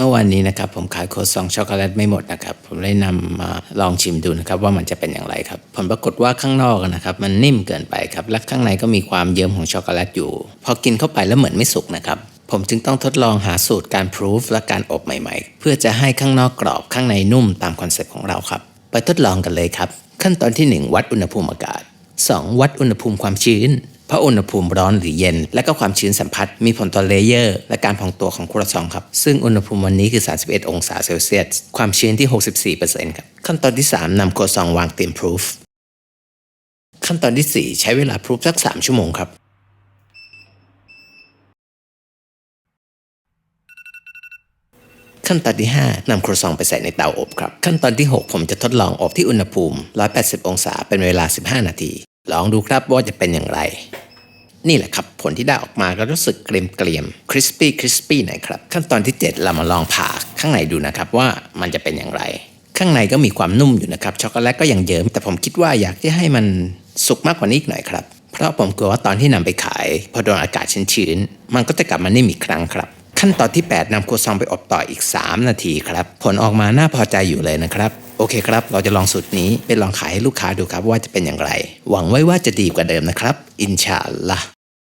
เมื่อวันนี้นะครับผมขายโคซองช็อกโกแลตไม่หมดนะครับผมเลยนำมาลองชิมดูนะครับว่ามันจะเป็นอย่างไรครับผลปรากฏว่าข้างนอกนะครับมันนิ่มเกินไปครับและข้างในก็มีความเยิ้มของช็อกโกแลตอยู่ พอกินเข้าไปแล้วเหมือนไม่สุกนะครับผมจึงต้องทดลองหาสูตรการพรูฟและการอบใหม่ๆ เพื่อจะให้ข้างนอกกรอบข้างในนุ่มตามคอนเซ็ปต์ของเราครับ ไปทดลองกันเลยครับ ขั้นตอนที่ 1 วัดอุณหภูมิอากาศ 2. วัดอุณหภูมิความชื้น เพราะอุณหภูมิร้อนหรือเย็น และก็ความชื้นสัมผัสมีผลต่อเลเยอร์ และการพองตัวของครัวซองครับ ซึ่งอุณหภูมิวันนี้คือ 31 องศาเซลเซียส ความชื้นที่ 64%ครับ ขั้นตอนที่ 3นำครัวซองวางเตรียมพรูฟ ขั้นตอนที่ 4 ใช้เวลาพรูฟสัก 3 ชั่วโมงครับขั้นตอนที่ 5นำครัวซองไปใส่ในเตาอบครับ ขั้นตอนที่ 6 ผมจะทดลองอบที่อุณหภูมิ 180 องศาเป็นเวลา 15 นาที ลองดูครับว่าจะเป็นอย่างไร นี่แหละครับ ผลที่ได้ออกมาก็รู้สึกเกรียมเกรียมคริสปี้คริสปี้หน่อยครับ ขั้นตอนที่ 7 เรามาลองผ่าข้างในดูนะครับว่ามันจะเป็นอย่างไร ข้างในก็มีความนุ่มอยู่นะครับช็อกโกแลตก็ยังเยิ้มแต่ผมคิดว่าอยากจะให้มันสุกมากกว่านี้อีกหน่อยครับ เพราะผมกลัวว่าตอนที่นำไปขาย พอโดนอากาศชื้นๆมันก็จะกลับมานิ่มอีกครั้งครับ ขั้นตอนที่ 8นำครัวซองไปอบต่ออีก 3 นาทีครับผลออกมาน่าพอใจอยู่เลยนะครับ โอเคครับ เราจะลองสูตรนี้ไปลองขายให้ลูกค้าดูครับว่าจะเป็นอย่างไร หวังไว้ว่าจะดีกว่าเดิมนะครับ อินชาอัลลอฮ์